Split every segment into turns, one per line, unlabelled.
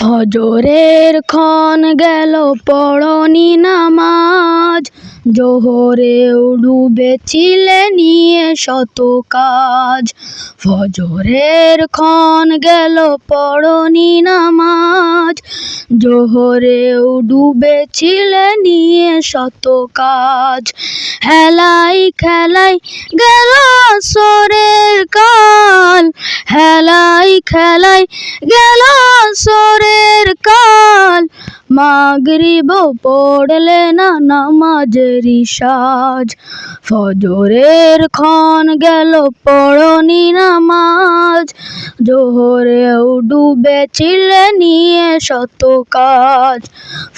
ফজরের ক্ষণ গেল পড়নি নামাজ। জোহরে জোহরেও ডুবেছিলে নিয়ে শত কাজ। ফজরের ক্ষণ গেল পড়নি নামাজ। জোহরেও ডুবেছিলে নিয়ে শত কাজ। হেলাই খেলাই গেল কাল হেলাই খেলাই গেল আসরের কাল। মাগরিব পড়লে না নামাজেরই সাজ। ফজরের ক্ষণ গেল, পড়নি নামাজ। জোহরেও ডুবেছিলে নিয়ে শত কাজ।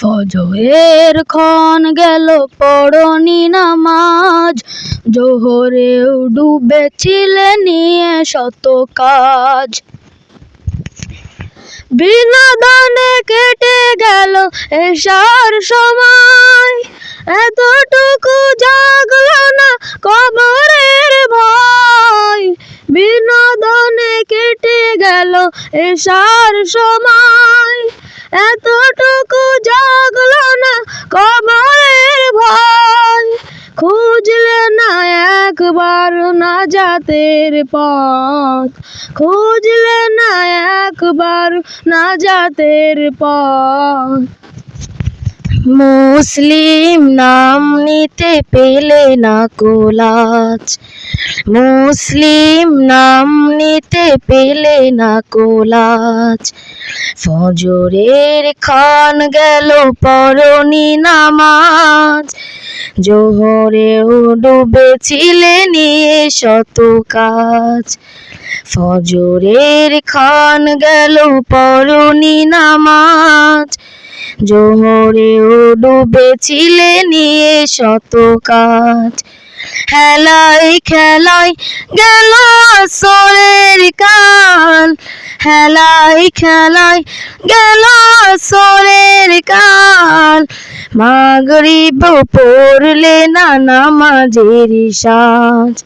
ফজরের ক্ষণ গেল, পড়নি নামাজ। জোহরেও ডুবেছিলে নিয়ে শত কাজ। বিনোদনে কেটে গেল এসার সময়। এতটুকু জাগলো না কবরের ভয়। বিনোদনে কেটে গেল এসার সময়। এতটুকু জাগলো না কবরের জাতের পথ। খুঁজলে না একবার না জাতের পথ। মুসলিম নাম নিতে পেলে না কোলাজ। মুসলিম নাম নিতে পেলে না কোলাজ। ফজরের খান গেল পরনি নামাজ। জোহরেও ডুবেছিলে নিয়ে শত কাজ। ফজরের খান গেল পরনি নামাজ। জোহরেও ডুবেছিলে নিয়ে শত কাজ। হেলাই খেলাই গেল আসরের কাল। হেলাই খেলাই গেল আসরের কাল। মাগরিব পড়লে না নামাজের সাজ।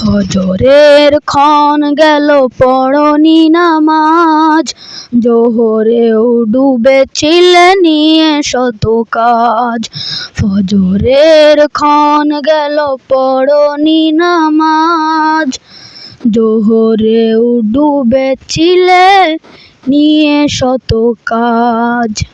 ফজরের ক্ষণ গেল, পড়নি নামাজ। জোহরেও ডুবেছিলে নিয়ে শত কাজ। ফজরের ক্ষণ গেল, পড়নি নামাজ। জোহরেও ডুবেছিলে নিয়ে শত কাজ।